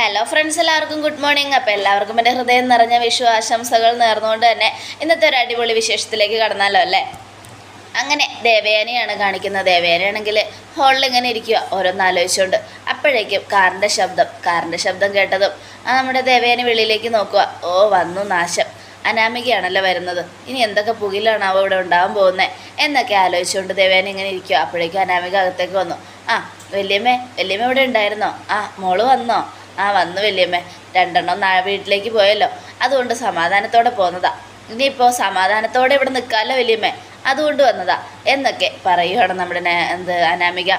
Hello friends എല്ലാവർക്കും good morning അപ്പോൾ എല്ലാവർക്കും എന്റെ ഹൃദയം നിറഞ്ഞ വിഷു ആശംസകൾ നേർന്നുകൊണ്ട് തന്നെ ഇന്നത്തെ ഒരു അടിപൊളി വിശേഷത്തിലേക്ക് കടന്നാലോ അല്ലേ? അങ്ങനെ ദേവയാനിയാണ് കാണിക്കുന്നത്. ദേവയാനിയാണെങ്കിൽ ഹോളിൽ ഇങ്ങനെ ഇരിക്കുക ഓരോന്ന് ആലോചിച്ചുകൊണ്ട്. അപ്പോഴേക്കും കാറിന്റെ ശബ്ദം കാറിന്റെ ശബ്ദം കേട്ടതും ആ നമ്മുടെ ദേവയാനി വെളിയിലേക്ക് നോക്കുക. ഓ വന്നു നാശം. അനാമികയാണല്ലോ വരുന്നത്. ഇനി എന്തൊക്കെ പുകിലാണാവോ ഇവിടെ ഉണ്ടാകാൻ പോകുന്നത് എന്നൊക്കെ ആലോചിച്ചുകൊണ്ട് ദേവേന ഇങ്ങനെ ഇരിക്കുക. അപ്പോഴേക്കും അനാമിക അകത്തേക്ക് വന്നു. ആ വല്യമ്മേ വല്യമ്മ ഇവിടെ ഉണ്ടായിരുന്നോ? ആ മോൾ വന്നോ? ആ വന്നു വല്യമ്മേ. രണ്ടെണ്ണം വീട്ടിലേക്ക് പോയല്ലോ. അതുകൊണ്ട് സമാധാനത്തോടെ പോന്നതാ. ഇനിയിപ്പോൾ സമാധാനത്തോടെ ഇവിടെ നിൽക്കാമല്ലോ വല്യമ്മേ. അതുകൊണ്ട് വന്നതാ. എന്നൊക്കെ പറയുകയാണ് നമ്മുടെ എന്ത് അനാമിക.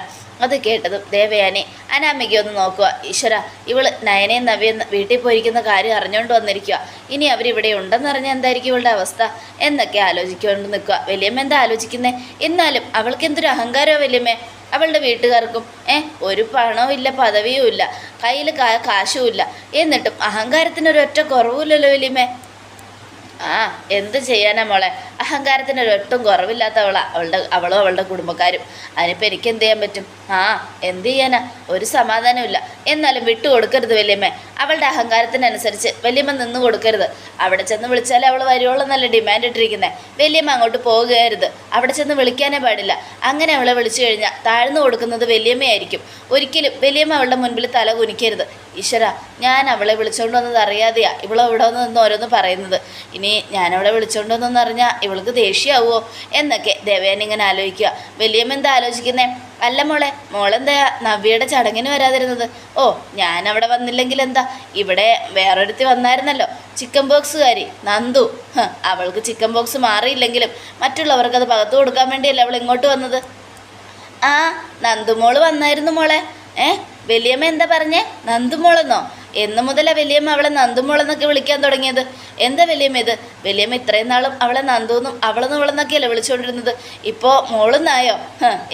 അത് കേട്ടതും ദേവയാനി അനാമിക ഒന്ന് നോക്കുക ഈശ്വര ഇവൾ നയനയും നവ്യം വീട്ടിൽ പോയിരിക്കുന്ന കാര്യം അറിഞ്ഞുകൊണ്ട് വന്നിരിക്കുക ഇനി അവരിവിടെ ഉണ്ടെന്നറിഞ്ഞാൽ എന്തായിരിക്കും ഇവളുടെ അവസ്ഥ? എന്നൊക്കെ ആലോചിക്കൊണ്ട് നിൽക്കുക വലിയമ്മ എന്താ ആലോചിക്കുന്നേ? എന്നാലും അവൾക്ക് എന്തൊരു അഹങ്കാരമോ വലിയമ്മേ. അവളുടെ വീട്ടുകാർക്കും ഏ ഒരു പണവും ഇല്ല പദവിയും ഇല്ല കയ്യിൽ കാ കാശും ഇല്ല. എന്നിട്ടും അഹങ്കാരത്തിന് കുറവുമില്ലല്ലോ വലിയമ്മേ. ആ എന്ത് ചെയ്യാനാ മോളെ? അഹങ്കാരത്തിനൊരൊട്ടും കുറവില്ലാത്തവളാ അവളുടെ അവളും അവളുടെ കുടുംബക്കാരും. അതിനിപ്പോൾ എനിക്ക് എന്ത് ചെയ്യാൻ പറ്റും? ആ എന്ത് ചെയ്യാനാ? ഒരു സമാധാനമില്ല എന്നാലും വിട്ടു കൊടുക്കരുത് വല്യമ്മ. അവളുടെ അഹങ്കാരത്തിനനുസരിച്ച് വല്യമ്മ നിന്ന് കൊടുക്കരുത്. അവിടെ ചെന്ന് വിളിച്ചാലേ അവൾ വരുവോളെന്നല്ല നല്ല ഡിമാൻഡ് ഇട്ടിരിക്കുന്നത് വല്യമ്മ അങ്ങോട്ട് പോകരുത്. അവിടെ ചെന്ന് വിളിക്കാനേ പാടില്ല. അങ്ങനെ അവളെ വിളിച്ചു കഴിഞ്ഞാൽ താഴ്ന്നു കൊടുക്കുന്നത് വല്യമ്മയായിരിക്കും ഒരിക്കലും വല്യമ്മ അവളുടെ മുൻപിൽ തല കുനിക്കരുത്. ഈശ്വര ഞാൻ അവളെ വിളിച്ചോണ്ട് വന്നത് അറിയാതെയാ ഇവളെ ഇവിടെ നിന്ന് ഓരോന്ന് പറയുന്നത്. ഇനി ഞാൻ അവളെ വിളിച്ചോണ്ട് വന്നെന്ന് അറിഞ്ഞാൽ ഇവൾക്ക് ദേഷ്യമാവുമോ എന്നൊക്കെ ദേവേനിങ്ങനെ ആലോചിക്കുക. വല്യമ്മ എന്താ ആലോചിക്കുന്നേ? അല്ല മോളെ മോളെന്താ നവ്യയുടെ ചടങ്ങിന് വരാതിരുന്നത്? ഓ ഞാൻ അവിടെ വന്നില്ലെങ്കിൽ എന്താ? ഇവിടെ വേറൊരുത്തി വന്നായിരുന്നല്ലോ ചിക്കൻ ബോക്സുകാരി നന്ദു. അവൾക്ക് ചിക്കൻ ബോക്സ് മാറിയില്ലെങ്കിലും മറ്റുള്ളവർക്ക് അത് പകത്ത് കൊടുക്കാൻ വേണ്ടിയല്ലേ അവൾ ഇങ്ങോട്ട് വന്നത്? ആ നന്ദുമോൾ വന്നായിരുന്നു മോളെ. ഏ വലിയമ്മ എന്താ പറഞ്ഞേ? നന്ദുമോളെന്നോ? എന്ന് മുതലാ വലിയമ്മ അവളെ നന്ദുമോളെന്നൊക്കെ വിളിക്കാൻ തുടങ്ങിയത്. എന്താ വലിയമ്മ ഇത്? വലിയമ്മ ഇത്രയും നാളും അവളെ നന്ദൂന്നും അവളെന്ന് ഇവളെന്നൊക്കെയല്ലേ വിളിച്ചുകൊണ്ടിരുന്നത്? ഇപ്പോൾ മോളെന്നായോ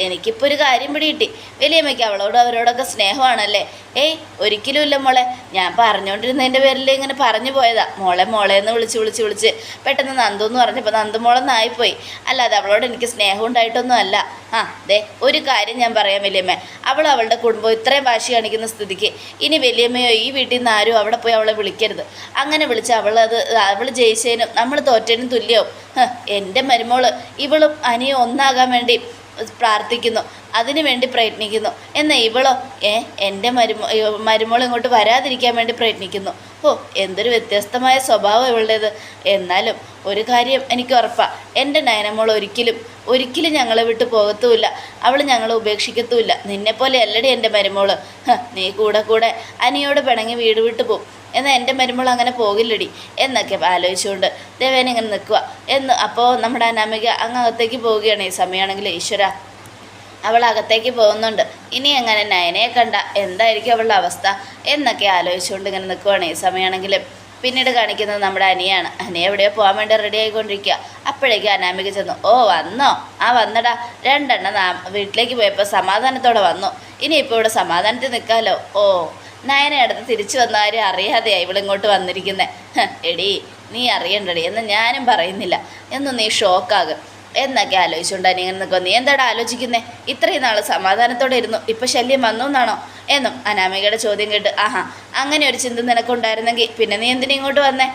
എനിക്കിപ്പോൾ ഒരു കാര്യം പിടികിട്ടി. വലിയമ്മയ്ക്ക് അവളോടും അവരോടൊക്കെ സ്നേഹമാണല്ലേ? ഏയ് ഒരിക്കലും ഇല്ല മോളെ. ഞാൻ പറഞ്ഞുകൊണ്ടിരുന്നതിന്റെ പേരിൽ ഇങ്ങനെ പറഞ്ഞു പോയതാ. മോളെ മോളെ എന്ന് വിളിച്ച് വിളിച്ച് വിളിച്ച് പെട്ടെന്ന് നന്ദു എന്ന് പറഞ്ഞപ്പോൾ നന്ദു മോളെന്നായിപ്പോയി. അല്ലാതെ അവളോട് എനിക്ക് സ്നേഹം ഉണ്ടായിട്ടൊന്നും അല്ല ആ ദേ ഒരു കാര്യം ഞാൻ പറയാം വലിയമ്മ. അവൾ അവളുടെ കുടുംബം ഇത്രയും വാശി കാണിക്കുന്ന സ്ഥിതിക്ക് ഇനി വലിയമ്മയോ ഈ വീട്ടിൽ നിന്ന് ആരും അവിടെ പോയി അവളെ വിളിക്കരുത്. അങ്ങനെ വിളിച്ച് അവളത് അവൾ ജയിച്ചതിനും നമ്മൾ തോറ്റനും തുല്യവും. എന്റെ മരുമോൾ ഇവളും അനിയും ഒന്നാകാൻ വേണ്ടി പ്രാർത്ഥിക്കുന്നു. അതിനു വേണ്ടി പ്രയത്നിക്കുന്നു. എന്നാൽ ഇവളോ ഏ എന്റെ മരുമോ മരുമോൾ ഇങ്ങോട്ട് വരാതിരിക്കാൻ വേണ്ടി പ്രയത്നിക്കുന്നു. ഓ എന്തൊരു വ്യത്യസ്തമായ സ്വഭാവം ഇവളുടേത്. എന്നാലും ഒരു കാര്യം എനിക്ക് ഉറപ്പാണ് എന്റെ നയനമോൾ ഒരിക്കലും ഒരിക്കലും ഞങ്ങളെ വിട്ട് പോകത്തുമില്ല. അവൾ ഞങ്ങളെ ഉപേക്ഷിക്കത്തുമില്ല. നിന്നെപ്പോലെ അല്ലടി എന്റെ മരുമോൾ നീ കൂടെ കൂടെ അനിയോട് പിണങ്ങി വീട് വിട്ടു പോകും എന്നാൽ എന്റെ മരുമോൾ അങ്ങനെ പോകില്ലടി എന്നൊക്കെ ആലോചിച്ചുകൊണ്ട് ദേവേന ഇങ്ങനെ നിൽക്കുക എന്ന് അപ്പോൾ നമ്മുടെ അനാമിക അങ്ങ് അകത്തേക്ക് പോവുകയാണ് ഈ സമയമാണെങ്കിൽ ഈശ്വര. അവൾ അകത്തേക്ക് പോകുന്നുണ്ട്. ഇനി എങ്ങനെ നയനയെ കണ്ട? എന്തായിരിക്കും അവളുടെ അവസ്ഥ? എന്നൊക്കെ ആലോചിച്ചുകൊണ്ട് ഇങ്ങനെ നിൽക്കുവാണ് ഈ സമയമാണെങ്കിൽ. പിന്നീട് കാണിക്കുന്നത് നമ്മുടെ അനിയാണ്. അനിയ എവിടെയോ പോകാൻ വേണ്ടി റെഡി ആയിക്കൊണ്ടിരിക്കുക അപ്പോഴേക്കും അനാമിക ചെന്നു. ഓ വന്നോ? ആ വന്നടാ. രണ്ടെണ്ണം വീട്ടിലേക്ക് പോയപ്പോൾ സമാധാനത്തോടെ വന്നു. ഇനിയിപ്പോൾ ഇവിടെ സമാധാനത്തിൽ നിൽക്കാമല്ലോ. ഓ നയന അടുത്ത് തിരിച്ചു വന്ന അറിയാതെയാണ് അറിയാതെയാ ഇവളിങ്ങോട്ട് വന്നിരിക്കുന്നത് എടി നീ അറിയണ്ടടി എന്ന് ഞാനും പറയുന്നില്ല. എന്നും നീ ഷോക്കാകും. എന്നൊക്കെ ആലോചിച്ചുകൊണ്ട് അനി ഇങ്ങനെ നിൽക്കുക നീ എന്താടാ ആലോചിക്കുന്നേ? ഇത്രയും നാൾ സമാധാനത്തോടെ ഇരുന്നു. ഇപ്പം ശല്യം വന്നു എന്നാണോ? എന്നും അനാമികയുടെ ചോദ്യം കേട്ട് ആഹാ അങ്ങനെ ഒരു ചിന്ത നിനക്കുണ്ടായിരുന്നെങ്കിൽ പിന്നെ നീ എന്തിനാ ഇങ്ങോട്ട് വന്നേ?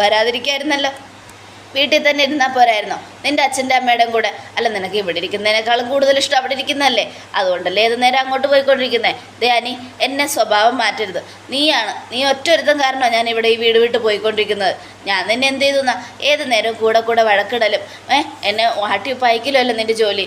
വരാതിരിക്കായിരുന്നല്ലോ. വീട്ടിൽ തന്നെ ഇരുന്നാൽ പോരായിരുന്നോ? നിന്റെ അച്ഛന്റെ അമ്മയുടെയും കൂടെ. അല്ല നിനക്ക് ഇവിടെ ഇരിക്കുന്നതിനേക്കാളും കൂടുതൽ ഇഷ്ടം അവിടെ ഇരിക്കുന്നതല്ലേ? അതുകൊണ്ടല്ലേ ഏത് നേരം അങ്ങോട്ട് പോയിക്കൊണ്ടിരിക്കുന്നത് ദയാനി എന്നെ സ്വഭാവം മാറ്റരുത്. നീയാണ് നീ ഒറ്റ ഒരുത്തം കാരണമാണ് ഞാൻ ഇവിടെ ഈ വീട് വിട്ട് പോയിക്കൊണ്ടിരിക്കുന്നത്. ഞാൻ നിന്നെ എന്ത് ചെയ്തു എന്നാ ഏത് നേരവും കൂടെ കൂടെ വഴക്കിടലും. ഏ എന്നെ വാട്ടി പയക്കിലും അല്ല നിന്റെ ജോലി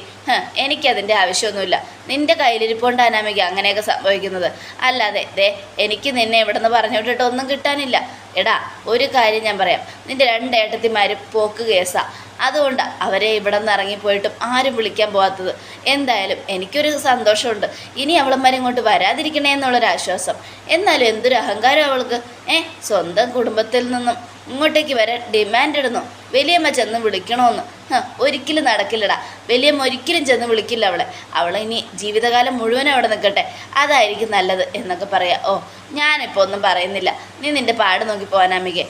എനിക്കതിന്റെ ആവശ്യമൊന്നുമില്ല. നിന്റെ കയ്യിലിരിപ്പോണ്ട് അനാമിക അങ്ങനെയൊക്കെ സംഭവിക്കുന്നത്. അല്ലാതെ ദേ എനിക്ക് നിന്നെ ഇവിടെ നിന്ന് പറഞ്ഞു ഒന്നും കിട്ടാനില്ല. എടാ ഒരു കാര്യം ഞാൻ പറയാം. നിന്റെ രണ്ട് ഏട്ടത്തിമാരും പോക്ക് കേസാ. അതുകൊണ്ടാണ് അവരെ ഇവിടെ നിന്ന് ഇറങ്ങിപ്പോയിട്ടും ആരും വിളിക്കാൻ പോകാത്തത് എന്തായാലും എനിക്കൊരു സന്തോഷമുണ്ട്. ഇനി അവളന്മാരെ ഇങ്ങോട്ട് വരാതിരിക്കണേ എന്നുള്ളൊരു ആശ്വാസം. എന്നാലും എന്തൊരു അഹങ്കാരം അവൾക്ക്. ഏ സ്വന്തം കുടുംബത്തിൽ നിന്നും ഇങ്ങോട്ടേക്ക് വരാൻ ഡിമാൻഡ് ഇടുന്നു. വലിയമ്മ ചെന്ന് വിളിക്കണമെന്ന് ഒരിക്കലും നടക്കില്ലടാ. വലിയമ്മ ഒരിക്കലും ചെന്ന് വിളിക്കില്ല അവളെ. അവൾ ഇനി ജീവിതകാലം മുഴുവൻ അവിടെ നിൽക്കട്ടെ. അതായിരിക്കും നല്ലത് എന്നൊക്കെ പറയാം. ഓ ഞാനിപ്പോൾ ഒന്നും പറയുന്നില്ല. നീ നിന്റെ പാട് നോക്കി പോകാനാമികെ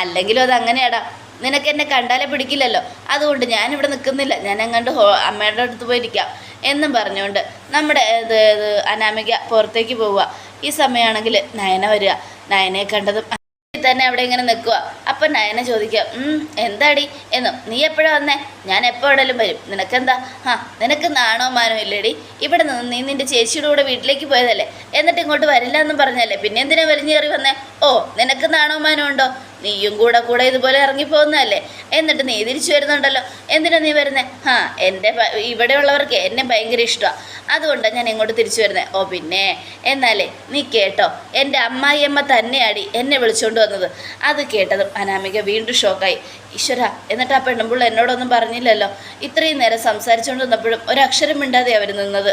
അല്ലെങ്കിലും അത് അങ്ങനെയാടാ. നിനക്ക് എന്നെ കണ്ടാലേ പിടിക്കില്ലല്ലോ. അതുകൊണ്ട് ഞാൻ ഞാനിവിടെ നിൽക്കുന്നില്ല. ഞാൻ അങ്ങോട്ട് ഹോ അമ്മയുടെ അടുത്ത് പോയിരിക്കാം എന്നും പറഞ്ഞുകൊണ്ട് നമ്മുടെ ഇത് ഇത് അനാമിക പുറത്തേക്ക് പോവുക. ഈ സമയമാണെങ്കിൽ നയന വരിക. നയനെ കണ്ടതും തന്നെ അവിടെ ഇങ്ങനെ നിൽക്കുക. അപ്പം നയന ചോദിക്കുക എന്താടി? എന്നും നീ എപ്പോഴാ വന്നേ? ഞാൻ എപ്പോൾ വരും. നിനക്കെന്താ? ആ നിനക്ക് നാണോ മാനോ ഇല്ലേടി? ഇവിടെ നിന്ന് നീ നിന്റെ ചേച്ചിയുടെ കൂടെ വീട്ടിലേക്ക് പോയതല്ലേ? എന്നിട്ട് ഇങ്ങോട്ട് വരില്ല എന്നും പറഞ്ഞല്ലേ പിന്നെ എന്തിനാ വലിഞ്ഞേറി വന്നേ? ഓ നിനക്ക് നാണോ മാനോ ഉണ്ടോ? നീയും കൂടെ കൂടെ ഇതുപോലെ ഇറങ്ങിപ്പോകുന്നതല്ലേ? എന്നിട്ട് നീ തിരിച്ചു വരുന്നുണ്ടല്ലോ. എന്തിനാ നീ വരുന്നേ? ആ എന്റെ ഇവിടെയുള്ളവർക്ക് എന്നെ ഭയങ്കര ഇഷ്ടമാണ് അതുകൊണ്ടാണ് ഞാൻ ഇങ്ങോട്ട് തിരിച്ചു വരുന്നത് ഓ പിന്നെ എന്നാലേ നീ കേട്ടോ എന്റെ അമ്മായിയമ്മ തന്നെയാടി എന്നെ വിളിച്ചുകൊണ്ട് വന്നത്. അത് കേട്ടതും അനാമിക വീണ്ടും ഷോക്കായി. ഈശ്വര എന്നിട്ട് ആ പെണ്ണുമ്പുള്ള എന്നോടൊന്നും പറഞ്ഞില്ലല്ലോ. ഇത്രയും നേരം സംസാരിച്ചുകൊണ്ട് നിന്നപ്പോഴും ഒരക്ഷരം മിണ്ടാതെ അവർ നിന്നത്.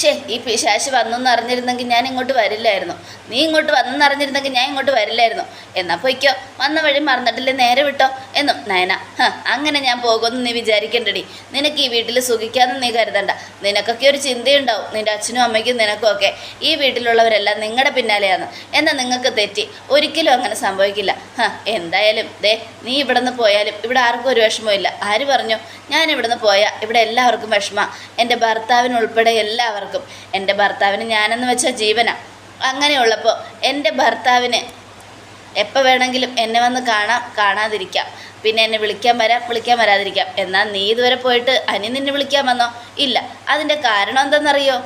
ഷേ ഈ പിശാശ് വന്നെന്ന് അറിഞ്ഞിരുന്നെങ്കിൽ ഞാൻ ഇങ്ങോട്ട് വരില്ലായിരുന്നു. നീ ഇങ്ങോട്ട് വന്നെന്ന് അറിഞ്ഞിരുന്നെങ്കിൽ ഞാൻ ഇങ്ങോട്ട് വരില്ലായിരുന്നു. എന്നാ പൊയ്ക്കോ വന്ന വഴി മറന്നിട്ടില്ലേ നേരെ വിട്ടോ എന്നും. നയന അങ്ങനെ ഞാൻ പോകുമെന്ന് നീ വിചാരിക്കണ്ടടി. നിനക്ക് ഈ വീട്ടിൽ സുഖിക്കാമെന്ന് നീ കരുതണ്ട. നിനക്കൊക്കെ ഒരു ചിന്തയുണ്ടാവും നിന്റെ അച്ഛനും അമ്മയ്ക്കും നിനക്കും ഒക്കെ. ഈ വീട്ടിലുള്ളവരെല്ലാം നിങ്ങളുടെ പിന്നാലെയാണ്. എന്നാൽ നിങ്ങൾക്ക് തെറ്റി? ഒരിക്കലും അങ്ങനെ സംഭവിക്കില്ല. ഹ എന്തായാലും ദേ നീ ഇവിടെ നിന്ന് പോയാലും ഇവിടെ ആർക്കും ഒരു വിഷമമില്ല ആര് പറഞ്ഞു? ഞാൻ ഇവിടുന്ന് പോയാൽ ഇവിടെ എല്ലാവർക്കും വിഷമ. എന്റെ ഭർത്താവിനുൾപ്പെടെ എല്ലാവർക്കും എന്റെ ഭർത്താവിന് ഞാനെന്ന് വെച്ചാൽ ജീവന. അങ്ങനെയുള്ളപ്പോൾ എന്റെ ഭർത്താവിന് എപ്പോൾ വേണമെങ്കിലും എന്നെ വന്ന് കാണാം കാണാതിരിക്കാം. പിന്നെ എന്നെ വിളിക്കാൻ വരാം വിളിക്കാൻ വരാതിരിക്കാം. എന്നാൽ നീ ഇതുവരെ പോയിട്ട് അനി നിന്നെ വിളിക്കാൻ വന്നോ? ഇല്ല. അതിന്റെ കാരണം എന്തെന്നറിയോ?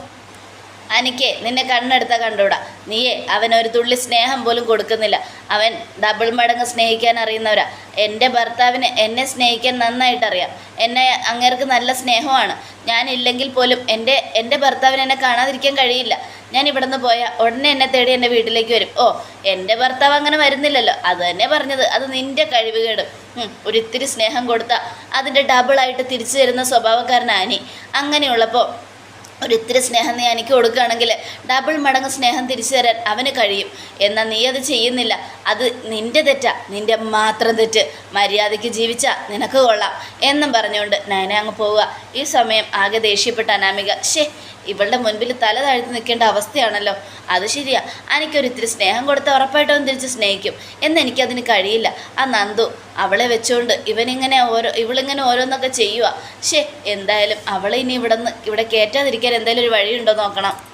അനിക്ക് നിന്നെ കണ്ണെടുത്ത കണ്ടൂടാ നീയെ അവൻ ഒരു തുള്ളി സ്നേഹം പോലും കൊടുക്കുന്നില്ല. അവൻ ഡബിൾ മടങ്ങ് സ്നേഹിക്കാൻ അറിയുന്നവരാ. എന്റെ ഭർത്താവിന് എന്നെ സ്നേഹിക്കാൻ നന്നായിട്ടറിയാം. എന്നെ അങ്ങേർക്ക് നല്ല സ്നേഹമാണ്. ഞാനില്ലെങ്കിൽ പോലും എന്റെ എന്റെ ഭർത്താവിന് എന്നെ കാണാതിരിക്കാൻ കഴിയില്ല. ഞാൻ ഇവിടെ നിന്ന് പോയാൽ ഉടനെ എന്നെ തേടി എന്റെ വീട്ടിലേക്ക് വരും. ഓ എന്റെ ഭർത്താവ് അങ്ങനെ വരുന്നില്ലല്ലോ. അത് തന്നെ പറഞ്ഞത്. അത് നിന്റെ കഴിവുകേടും ഒരിത്തിരി സ്നേഹം കൊടുത്താൽ അതിന്റെ ഡബിളായിട്ട് തിരിച്ചു തരുന്ന സ്വഭാവക്കാരനാനി അങ്ങനെയുള്ളപ്പോൾ ഒരിത്തിരി സ്നേഹം നീ എനിക്ക് കൊടുക്കുകയാണെങ്കിൽ ഡബിൾ മടങ്ങ് സ്നേഹം തിരിച്ചു തരാൻ അവന് കഴിയും. എന്നാൽ നീ അത് ചെയ്യുന്നില്ല. അത് നിന്റെ തെറ്റാ. നിന്റെ മാത്രം തെറ്റ്. മര്യാദയ്ക്ക് ജീവിച്ചാൽ നിനക്ക് കൊള്ളാം. എന്നും പറഞ്ഞുകൊണ്ട് നയന അങ്ങ് പോവുക. ഈ സമയം ആകെ ദേഷ്യപ്പെട്ട അനാമിക ഷേ ഇവളുടെ മുൻപിൽ തല താഴ്ത്തി നിൽക്കേണ്ട അവസ്ഥയാണല്ലോ. അത് ശരിയാ. എനിക്കൊരിത്തിരി സ്നേഹം കൊടുത്ത് ഉറപ്പായിട്ടും തിരിച്ച് സ്നേഹിക്കും. എന്നെനിക്കതിന് കഴിയില്ല. ആ നന്ദു അവളെ വെച്ചുകൊണ്ട് ഇവനിങ്ങനെ ഓരോ ഇവളിങ്ങനെ ഓരോന്നൊക്കെ ചെയ്യുക ശേ എന്തായാലും അവളെ ഇനി ഇവിടെ നിന്ന് ഇവിടെ കയറ്റാതിരിക്കാൻ എന്തായാലും ഒരു വഴിയുണ്ടോ നോക്കണം.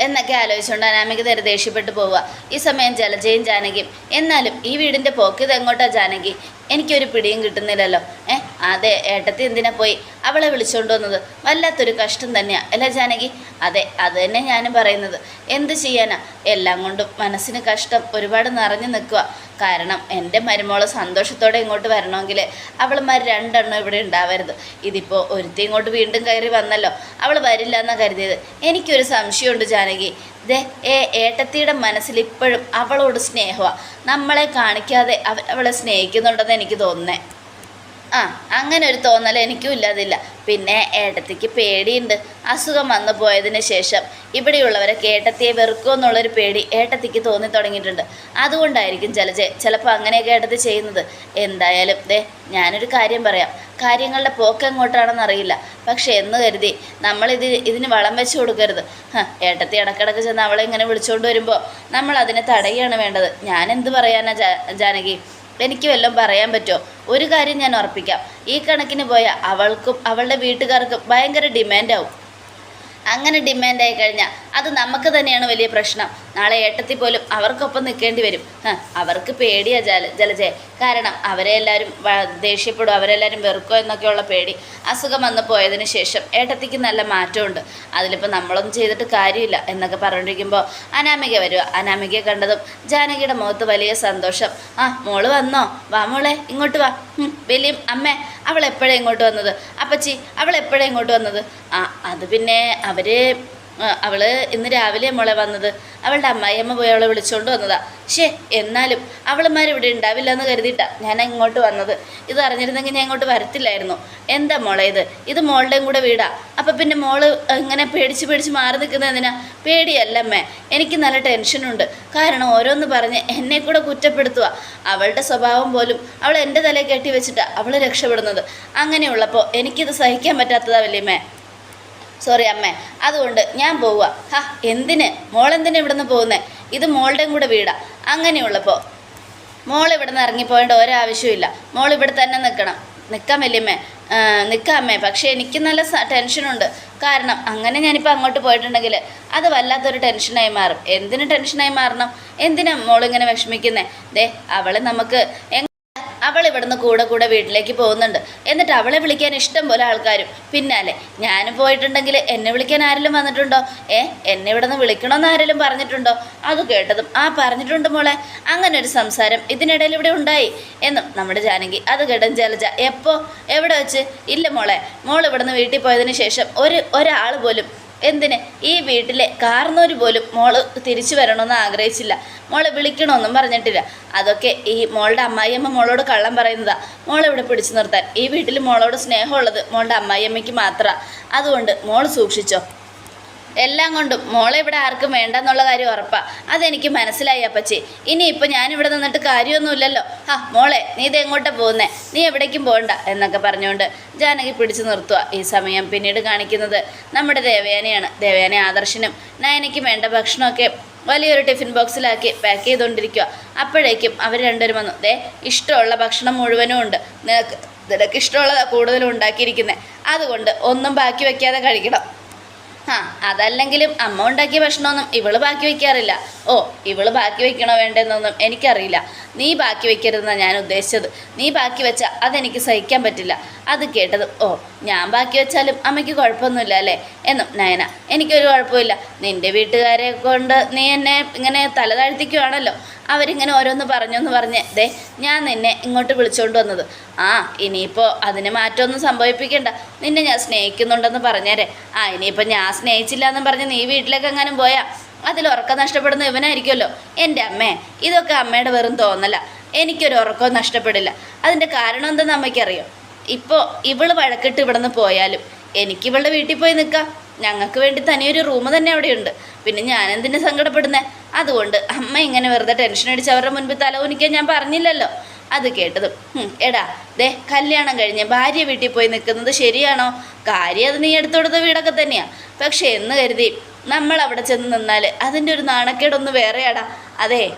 എന്നൊക്കെ ആലോചിച്ചുകൊണ്ട് അനാമിക നേരെ ദേഷ്യപ്പെട്ടു പോവുക. ഈ സമയം ജലജയും ജാനകിയും എന്നാലും ഈ വീടിന്റെ പോക്കിത് എങ്ങോട്ടാ ജാനകി? എനിക്കൊരു പിടിയും കിട്ടുന്നില്ലല്ലോ. ഏ അതെ ഏട്ടത്തി എന്തിനാ പോയി? അവളെ വിളിച്ചുകൊണ്ട് വന്നത് വല്ലാത്തൊരു കഷ്ടം തന്നെയാണ് അല്ല ജാനകി? അതെ അത് തന്നെ ഞാനും പറയുന്നത്. എന്ത് ചെയ്യാനാ? എല്ലാം കൊണ്ടും മനസ്സിന് കഷ്ടം ഒരുപാട് നിറഞ്ഞു നിൽക്കുക കാരണം എന്റെ മരുമോൾ സന്തോഷത്തോടെ ഇങ്ങോട്ട് വരണമെങ്കിൽ അവളുമാർ രണ്ടെണ്ണം ഇവിടെ ഉണ്ടാവരുത്. ഇതിപ്പോൾ ഒരുത്തി ഇങ്ങോട്ട് വീണ്ടും കയറി വന്നല്ലോ. അവൾ വരില്ല എന്നാണ് കരുതിയത്. എനിക്കൊരു സംശയമുണ്ട് ജാനകി. ഏ ഏട്ടത്തിയുടെ മനസ്സിൽ ഇപ്പോഴും അവളോട് സ്നേഹമാണ് നമ്മളെ കാണിക്കാതെ അവളെ സ്നേഹിക്കുന്നുണ്ടെന്ന് എനിക്ക് തോന്നുന്നേ. ആ അങ്ങനെ ഒരു തോന്നൽ എനിക്കും ഇല്ലാതില്ല. പിന്നെ ഏട്ടത്തിക്ക് പേടിയുണ്ട്. അസുഖം വന്നു പോയതിന് ശേഷം ഇവിടെയുള്ളവരെ ഏട്ടത്തിയെ വെറുക്കുമോ എന്നുള്ളൊരു പേടി ഏട്ടത്തിക്ക് തോന്നി തുടങ്ങിയിട്ടുണ്ട്. അതുകൊണ്ടായിരിക്കും ചില ചിലപ്പോൾ അങ്ങനെയൊക്കെ ഏട്ടത്തി ചെയ്യുന്നത്. എന്തായാലും ദേ ഞാനൊരു കാര്യം പറയാം. കാര്യങ്ങളുടെ പോക്ക് എങ്ങോട്ടാണെന്ന് അറിയില്ല. പക്ഷെ എന്ന് കരുതി നമ്മളിത് ഇതിന് വളം വെച്ച് കൊടുക്കരുത്. ഏട്ടത്തി ഇടക്കിടക്ക് ചെന്ന് അവളെ ഇങ്ങനെ വിളിച്ചുകൊണ്ട് വരുമ്പോൾ നമ്മൾ അതിനെ തടയുകയാണ് വേണ്ടത്. ഞാൻ എന്ത് പറയാനാ ജാനകി? എനിക്ക് വല്ലതും പറയാൻ പറ്റുമോ? ഒരു കാര്യം ഞാൻ ഉറപ്പിക്കാം. ഈ കണക്കിന് പോയാൽ അവൾക്കും അവളുടെ വീട്ടുകാർക്കും ഭയങ്കര ഡിമാൻഡാവും അങ്ങനെ ഡിമാൻഡായി കഴിഞ്ഞാൽ അത് നമുക്ക് തന്നെയാണ് വലിയ പ്രശ്നം. നാളെ ഏട്ടത്തിൽ പോലും അവർക്കൊപ്പം നിൽക്കേണ്ടി വരും. അവർക്ക് പേടിയാ ജല ജലജയെ കാരണം അവരെ എല്ലാവരും ദേഷ്യപ്പെടും അവരെല്ലാവരും വെറുക്കോ എന്നൊക്കെയുള്ള പേടി. അസുഖം വന്നു പോയതിന് ശേഷം ഏട്ടത്തിക്ക് നല്ല മാറ്റമുണ്ട്. അതിലിപ്പോൾ നമ്മളൊന്നും ചെയ്തിട്ട് കാര്യമില്ല എന്നൊക്കെ പറഞ്ഞിരിക്കുമ്പോൾ അനാമിക വരിക അനാമികയെ കണ്ടതും ജാനകിയുടെ മുഖത്ത് വലിയ സന്തോഷം. ആ മോൾ വന്നോ? വാ മോളെ ഇങ്ങോട്ട് വാ. വലിയ അമ്മേ അവൾ എപ്പോഴേ ഇങ്ങോട്ട് വന്നത്? അപ്പച്ചി അവൾ എപ്പോഴേ ഇങ്ങോട്ട് വന്നത്? ആ അത് പിന്നെ അവർ ആ, അവൾ ഇന്ന് രാവിലെ മോളെ വന്നത്. അവളുടെ അമ്മായിയമ്മ പോയി അവളെ വിളിച്ചുകൊണ്ട് വന്നതാ. ഷേ എന്നാലും ഇവിടെ ഉണ്ടാവില്ല എന്ന് കരുതിയിട്ടാ ഞാൻ ഇങ്ങോട്ട് വന്നത്. ഇത് അറിഞ്ഞിരുന്നെങ്കിൽ ഞാൻ ഇങ്ങോട്ട് വരത്തില്ലായിരുന്നു. എന്താ മോളെ ഇത്? ഇത് മോളുടെയും കൂടെ വീടാ. അപ്പം പിന്നെ മോൾ ഇങ്ങനെ പേടിച്ച് പേടിച്ച് മാറി നിൽക്കുന്നത് എന്തിനാ? പേടിയല്ലമ്മേ എനിക്ക് നല്ല ടെൻഷനുണ്ട്. കാരണം ഓരോന്ന് പറഞ്ഞ് എന്നെ കൂടെ കുറ്റപ്പെടുത്തുക അവളുടെ സ്വഭാവം പോലും അവൾ എന്റെ തലയിൽ കെട്ടി വെച്ചിട്ടാണ് അവൾ രക്ഷപ്പെടുന്നത്. അങ്ങനെയുള്ളപ്പോൾ എനിക്കിത് സഹിക്കാൻ പറ്റാത്തതാ വല്യമ്മേ. സോറി അമ്മേ. അതുകൊണ്ട് ഞാൻ പോവുക. ഹാ എന്തിന്? മോളെന്തിനാ ഇവിടുന്ന് പോകുന്നത് ഇത് മോളുടെയും കൂടെ വീടാ. അങ്ങനെയുള്ളപ്പോൾ മോൾ ഇവിടെ നിന്ന് ഇറങ്ങിപ്പോകേണ്ട ഒരാവശ്യമില്ല മോൾ ഇവിടെ തന്നെ നിൽക്കണം. നിൽക്കാൻ വല്യമ്മേ. അമ്മേ. പക്ഷേ എനിക്ക് നല്ല ടെൻഷനുണ്ട്. കാരണം അങ്ങനെ ഞാനിപ്പോൾ അങ്ങോട്ട് പോയിട്ടുണ്ടെങ്കിൽ അത് വല്ലാത്തൊരു ടെൻഷനായി മാറും. എന്തിനു ടെൻഷനായി മാറണം? എന്തിനാ മോളിങ്ങനെ വിഷമിക്കുന്നേ? ദേ അവൾ നമുക്ക് അവൾ ഇവിടുന്ന് കൂടെ കൂടെ വീട്ടിലേക്ക് പോകുന്നുണ്ട്. എന്നിട്ട് അവളെ വിളിക്കാൻ ഇഷ്ടം പോലെ ആൾക്കാരും. പിന്നാലെ ഞാനും പോയിട്ടുണ്ടെങ്കിൽ എന്നെ വിളിക്കാൻ ആരെങ്കിലും വന്നിട്ടുണ്ടോ? ഏ എന്നെ ഇവിടുന്ന് വിളിക്കണമെന്ന് ആരെങ്കിലും പറഞ്ഞിട്ടുണ്ടോ? അത് കേട്ടതും ആ പറഞ്ഞിട്ടുണ്ട് മോളെ. അങ്ങനെ ഒരു സംസാരം ഇതിനിടയിൽ ഇവിടെ ഉണ്ടായി. എന്നും നമ്മുടെ ജാനകി അത് കേട്ടും ജലജ എപ്പോൾ എവിടെ വെച്ച്? ഇല്ല മോളെ മോൾ ഇവിടുന്ന് വീട്ടിൽ പോയതിന് ശേഷം ഒരു ഒരാൾ പോലും എന്തിന്? ഈ വീട്ടിലെ കാർന്നോര് പോലും മോൾ തിരിച്ചു വരണമെന്ന് ആഗ്രഹിച്ചില്ല. മോളെ വിളിക്കണമെന്നും പറഞ്ഞിട്ടില്ല. അതൊക്കെ ഈ മോളുടെ അമ്മായിയമ്മ മോളോട് കള്ളം പറയുന്നതാ. മോളെ ഇവിടെ പിടിച്ചു നിർത്താൻ. ഈ വീട്ടിൽ മോളോട് സ്നേഹമുള്ളത് മോളുടെ അമ്മായിയമ്മയ്ക്ക് മാത്രമാണ് അതുകൊണ്ട് മോൾ സൂക്ഷിച്ചോ. എല്ലാം കൊണ്ടും മോളെ ഇവിടെ ആർക്കും വേണ്ടെന്നുള്ള കാര്യം ഉറപ്പാ. അതെനിക്ക് മനസ്സിലായി അപ്പച്ചി. ഇനിയിപ്പോൾ ഞാനിവിടെ നിന്നിട്ട് കാര്യമൊന്നുമില്ലല്ലോ. ആ മോളെ നീ ഇത് എങ്ങോട്ടാ പോകുന്നേ? നീ എവിടേക്കും പോകണ്ട എന്നൊക്കെ പറഞ്ഞുകൊണ്ട് ജാനകി പിടിച്ചു നിർത്തുക ഈ സമയം പിന്നീട് കാണിക്കുന്നത് നമ്മുടെ ദേവയാനയാണ്. ദേവയാന ആദർശനും നയനയ്ക്കും വേണ്ട ഭക്ഷണമൊക്കെ വലിയൊരു ടിഫിൻ ബോക്സിലാക്കി പാക്ക് ചെയ്തുകൊണ്ടിരിക്കുക അപ്പോഴേക്കും അവർ രണ്ടുപേരും വന്നു. ദേ ഇഷ്ടമുള്ള ഭക്ഷണം മുഴുവനും ഉണ്ട്. നിനക്ക് നിനക്ക് ഇഷ്ടമുള്ളതാണ് കൂടുതലും ഉണ്ടാക്കിയിരിക്കുന്നത് അതുകൊണ്ട് ഒന്നും ബാക്കി വയ്ക്കാതെ കഴിക്കണം. ആ അതല്ലെങ്കിലും അമ്മ ഉണ്ടാക്കിയ ഭക്ഷണമൊന്നും ഇവൾ ബാക്കി വെക്കാറില്ല. ഓ ഇവൾ ബാക്കി വെക്കണോ വേണ്ടെന്നൊന്നും എനിക്കറിയില്ല. നീ ബാക്കി വെക്കരുതെന്നാണ് ഞാൻ ഉദ്ദേശിച്ചത്. നീ ബാക്കി വെച്ചാൽ അതെനിക്ക് സഹിക്കാൻ പറ്റില്ല. അത് കേട്ടത് ഓ ഞാൻ ബാക്കി വെച്ചാലും അമ്മയ്ക്ക് കുഴപ്പമൊന്നുമില്ല അല്ലേ? എന്നും നയന എനിക്കൊരു കുഴപ്പമില്ല. നിന്റെ വീട്ടുകാരെ കൊണ്ട് നീ എന്നെ ഇങ്ങനെ തല താഴ്ത്തിക്കുവാണല്ലോ. അവരിങ്ങനെ ഓരോന്ന് പറഞ്ഞെന്ന് പറഞ്ഞ് ദേ ഞാൻ നിന്നെ ഇങ്ങോട്ട് വിളിച്ചുകൊണ്ട് വന്നത്. ആ ഇനിയിപ്പോൾ അതിന് മാറ്റമൊന്നും സംഭവിപ്പിക്കണ്ട. നിന്നെ ഞാൻ സ്നേഹിക്കുന്നുണ്ടെന്ന് പറഞ്ഞേരെ. ആ ഇനിയിപ്പോൾ ഞാൻ സ്നേഹിച്ചില്ല എന്നും പറഞ്ഞ് നീ വീട്ടിലേക്ക് എങ്ങാനും പോയാ? അതിൽ ഉറക്കം നഷ്ടപ്പെടുന്ന ഇവനായിരിക്കുമല്ലോ. എന്റെ അമ്മേ ഇതൊക്കെ അമ്മയുടെ വെറും തോന്നല. എനിക്കൊരു ഉറക്കവും നഷ്ടപ്പെടില്ല. അതിന്റെ കാരണം എന്താണെന്ന് അമ്മയ്ക്കറിയോ? ഇപ്പോൾ ഇവൾ വഴക്കിട്ട് ഇവിടെ നിന്ന് പോയാലും എനിക്ക് ഇവളുടെ വീട്ടിൽ പോയി നിൽക്കാം. ഞങ്ങൾക്ക് വേണ്ടി തനിയൊരു റൂം തന്നെ അവിടെയുണ്ട്. പിന്നെ ഞാൻ എന്തിനു സങ്കടപ്പെടുന്നേ? അതുകൊണ്ട് അമ്മ ഇങ്ങനെ വെറുതെ ടെൻഷൻ അടിച്ച് അവരുടെ മുൻപിൽ തല ഊനിക്കാൻ ഞാൻ പറഞ്ഞില്ലല്ലോ. അത് കേട്ടതും. എടാ ദേ കല്യാണം കഴിഞ്ഞ് ഭാര്യ വീട്ടിൽ പോയി നിൽക്കുന്നത് ശരിയാണോ? കാര്യം അത് നീ എടുത്തുകൊടുത്ത വീടൊക്കെ തന്നെയാ. പക്ഷെ എന്ന് കരുതി നമ്മൾ അവിടെ ചെന്ന് നിന്നാൽ അതിന്റെ ഒരു നാണക്കേടൊന്ന് വേറെയാടാ. അതെ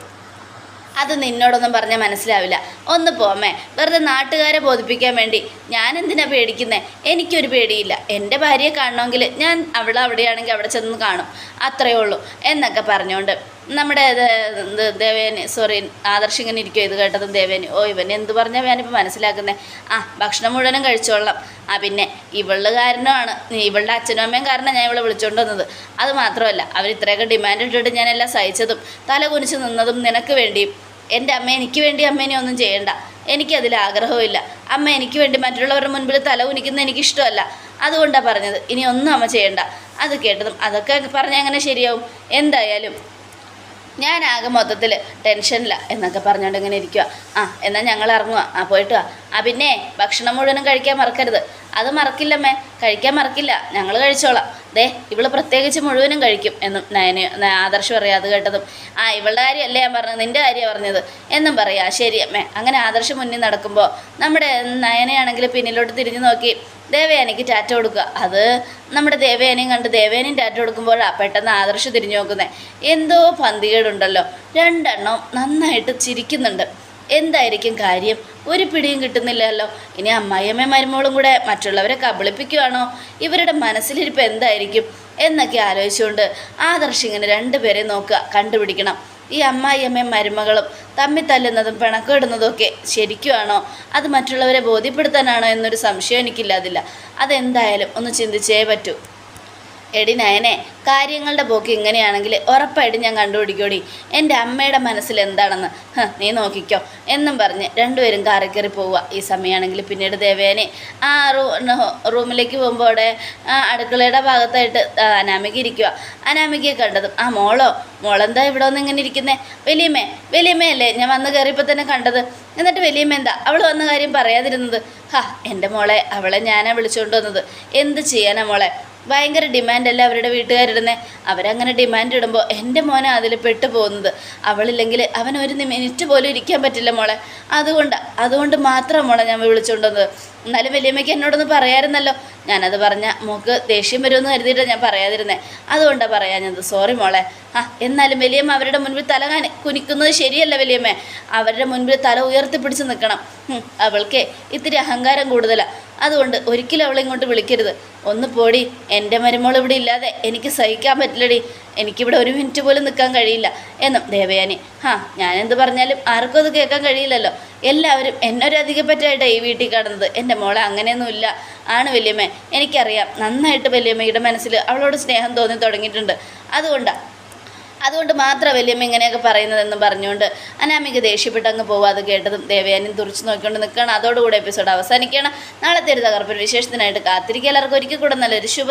അത് നിന്നോടൊന്നും പറഞ്ഞാൽ മനസ്സിലാവില്ല. ഒന്ന് പോമേ വെറുതെ നാട്ടുകാരെ ബോധിപ്പിക്കാൻ വേണ്ടി. ഞാൻ എന്തിനാ പേടിക്കുന്നേ? എനിക്കൊരു പേടിയില്ല. എന്റെ ഭാര്യയെ കാണണമെങ്കിൽ ഞാൻ അവളെ അവിടെയാണെങ്കിൽ അവിടെ ചെന്ന് കാണും. അത്രയേ ഉള്ളൂ എന്നൊക്കെ പറഞ്ഞുകൊണ്ട് നമ്മുടെ ദേവേന് സോറി ആദർശ് ഇങ്ങനെ ഇരിക്കുമോ ഇത് കേട്ടതും ദേവേന്. ഓ ഇവൻ എന്ത് പറഞ്ഞാൽ ഞാനിപ്പോൾ മനസ്സിലാക്കുന്നത് ആ ഭക്ഷണം മുഴുവനും കഴിച്ചോളാം. ആ പിന്നെ ഇവളുടെ കാരണമാണ് ഇവളുടെ അച്ഛനും അമ്മയും കാരണം ഞാൻ ഇവളെ വിളിച്ചുകൊണ്ട് വന്നത്. അത് മാത്രമല്ല അവർ ഇത്രയൊക്കെ ഡിമാൻഡ് ഇട്ടിട്ട് ഞാനെല്ലാം സഹിച്ചതും തല കുനിച്ച് നിന്നതും നിനക്ക് വേണ്ടിയും എന്റെ അമ്മ എനിക്ക് വേണ്ടി അമ്മേനെ ഒന്നും ചെയ്യണ്ട. എനിക്കതിൽ ആഗ്രഹമില്ല അമ്മ എനിക്ക് വേണ്ടി മറ്റുള്ളവരുടെ മുൻപിൽ തല കുനിക്കുന്ന എനിക്കിഷ്ടമല്ല. അതുകൊണ്ടാണ് പറഞ്ഞത് ഇനി ഒന്നും അമ്മ ചെയ്യണ്ട. അത് കേട്ടതും അതൊക്കെ പറഞ്ഞാൽ അങ്ങനെ ശരിയാവും? എന്തായാലും ഞാനാകെ മൊത്തത്തിൽ ടെൻഷനില്ല എന്നൊക്കെ പറഞ്ഞുകൊണ്ട് ഇങ്ങനെ ഇരിക്കുക ആ എന്നാൽ ഞങ്ങൾ ഇറങ്ങുക ആ പോയിട്ട് വാ. ആ പിന്നെ ഭക്ഷണം മുഴുവനും കഴിക്കാൻ മറക്കരുത്. അത് മറക്കില്ലമ്മേ. കഴിക്കാൻ മറക്കില്ല. ഞങ്ങൾ കഴിച്ചോളാം. ദേ ഇവൾ പ്രത്യേകിച്ച് മുഴുവനും കഴിക്കും എന്നും നയന് ആദർശ് പറയാം അത് കേട്ടതും. ആ ഇവളുടെ കാര്യമല്ലേ ഞാൻ പറഞ്ഞത്? നിന്റെ കാര്യമാണ് പറഞ്ഞത്. എന്നും പറയാ ശരി അമ്മേ. അങ്ങനെ ആദർശ് മുന്നിൽ നടക്കുമ്പോൾ നമ്മുടെ നയനയാണെങ്കിൽ പിന്നിലോട്ട് തിരിഞ്ഞു നോക്കി ദേവയാനിക്ക് ടാറ്റ കൊടുക്കുക. അത് നമ്മുടെ ദേവയാനിയും കണ്ട് ദേവയാനിയും ടാറ്റ കൊടുക്കുമ്പോഴാണ് പെട്ടെന്ന് ആദർശ് തിരിഞ്ഞു നോക്കുന്നത് എന്തോ പന്തികേടുണ്ടല്ലോ. രണ്ടെണ്ണം നന്നായിട്ട് ചിരിക്കുന്നുണ്ട്. എന്തായിരിക്കും കാര്യം? ഒരു പിടിയും കിട്ടുന്നില്ലല്ലോ. ഇനി അമ്മായിയമ്മയും മരുമോളും കൂടെ മറ്റുള്ളവരെ കബളിപ്പിക്കുവാണോ? ഇവരുടെ മനസ്സിലിരിപ്പ് എന്തായിരിക്കും? എന്നൊക്കെ ആലോചിച്ചുകൊണ്ട് ആദർശ് ഇങ്ങനെ രണ്ടുപേരെ നോക്കുക കണ്ടുപിടിക്കണം. ഈ അമ്മായിയമ്മയും മരുമകളും തമ്മിൽ തല്ലുന്നതും പിണക്കിടുന്നതും ഒക്കെ ശരിക്കുമാണോ അത് മറ്റുള്ളവരെ ബോധ്യപ്പെടുത്താനാണോ എന്നൊരു സംശയം എനിക്കില്ലാതില്ല. അതെന്തായാലും ഒന്ന് ചിന്തിച്ചേ പറ്റൂ. എടി നയനെ കാര്യങ്ങളുടെ പോക്ക് ഇങ്ങനെയാണെങ്കിൽ ഉറപ്പായിട്ട് ഞാൻ കണ്ടുപിടിക്കോടി. എന്റെ അമ്മയുടെ മനസ്സിൽ എന്താണെന്ന്? നീ നോക്കിക്കോ. എന്നും പറഞ്ഞ് രണ്ടുപേരും കാറി കയറി പോവുക. ഈ സമയമാണെങ്കിൽ പിന്നീട് ദേവേനെ ആ റൂ റൂമിലേക്ക് പോകുമ്പോൾ അവിടെ അടുക്കളയുടെ ഭാഗത്തായിട്ട് അനാമിക ഇരിക്കുക അനാമികയെ കണ്ടതും ആ മോളോ മോളെന്താ ഇവിടെ വന്ന് ഇങ്ങനെ ഇരിക്കുന്നേ? വലിയമ്മേ വലിയമ്മയല്ലേ ഞാൻ വന്ന് കയറിയപ്പോൾ തന്നെ കണ്ടത്. എന്നിട്ട് വലിയമ്മ എന്താ? അവൾ വന്ന കാര്യം പറയാതിരുന്നത്. ഹാ എന്റെ മോളെ അവളെ ഞാനാ വിളിച്ചുകൊണ്ട് വന്നത്. എന്ത് ചെയ്യാനാ മോളെ? ഭയങ്കര ഡിമാൻഡല്ലേ അവരുടെ വീട്ടുകാരിടുന്നേ? അവരങ്ങനെ ഡിമാൻഡ് ഇടുമ്പോൾ എന്റെ മോനെ അതിൽ പെട്ടു പോകുന്നത് അവളില്ലെങ്കിൽ അവൻ ഒരു മിനിറ്റ് പോലും ഇരിക്കാൻ പറ്റില്ല മോളെ. അതുകൊണ്ട് അതുകൊണ്ട് മാത്രം മോളെ ഞാൻ വിളിച്ചുകൊണ്ടുവന്നത് എന്നാലും വലിയമ്മയ്ക്ക് എന്നോടൊന്ന് പറയാമായിരുന്നല്ലോ ഞാനത് പറഞ്ഞ മോക്ക് ദേഷ്യം വരുമെന്ന് കരുതിയിട്ട് ഞാൻ പറയാതിരുന്നേ. അതുകൊണ്ടാണ് പറയാഞ്ഞത് സോറി മോളെ. ആ എന്നാലും വലിയമ്മ അവരുടെ മുൻപിൽ തല കാനി- കുനിക്കുന്നത് ശരിയല്ല വലിയമ്മേ. അവരുടെ മുൻപിൽ തല ഉയർത്തിപ്പിടിച്ച് നിൽക്കണം അവൾക്കേ ഇത്തിരി അഹങ്കാരം കൂടുതലാണ് അതുകൊണ്ട് ഒരിക്കലും അവളെ ഇങ്ങോട്ട് വിളിക്കരുത്. ഒന്ന് പോടി എന്റെ മരുമോൾ ഇവിടെ ഇല്ലാതെ എനിക്ക് സഹിക്കാൻ പറ്റില്ലടി. എനിക്കിവിടെ ഒരു മിനിറ്റ് പോലും നിൽക്കാൻ കഴിയില്ല. എന്നും ദേവയാനി ഹാ ഞാനെന്ത് പറഞ്ഞാലും ആർക്കും അത് കേൾക്കാൻ കഴിയില്ലല്ലോ. എല്ലാവരും എന്നൊരു അധികപ്പറ്റായിട്ടാണ് ഈ വീട്ടിൽ കടന്നത്. എന്റെ മോളെ അങ്ങനെയൊന്നുമില്ല. ആണ് വല്യമ്മ എനിക്കറിയാം. നന്നായിട്ട് വല്യമ്മയുടെ മനസ്സിൽ അവളോട് സ്നേഹം തോന്നി തുടങ്ങിയിട്ടുണ്ട്. അതുകൊണ്ടാണ് അതുകൊണ്ട് മാത്രം വല്യമ്മ ഇങ്ങനെയൊക്കെ പറയുന്നതെന്ന് പറഞ്ഞുകൊണ്ട് അനാമിക ദേഷ്യപ്പെട്ട് അങ്ങ് പോകും അത് കേട്ടതും ദേവയാനും തുറച്ചു നോക്കിക്കൊണ്ട് നിൽക്കുകയാണ്. അതോടുകൂടെ എപ്പിസോഡ് അവസാനിക്കുകയാണ്. നാളത്തെ ഒരു തകർപ്പൊരു വിശേഷത്തിനായിട്ട് കാത്തിരിക്കുക. എല്ലാവർക്കും ഒരിക്കൽ കൂടെ നല്ലൊരു ശുഭ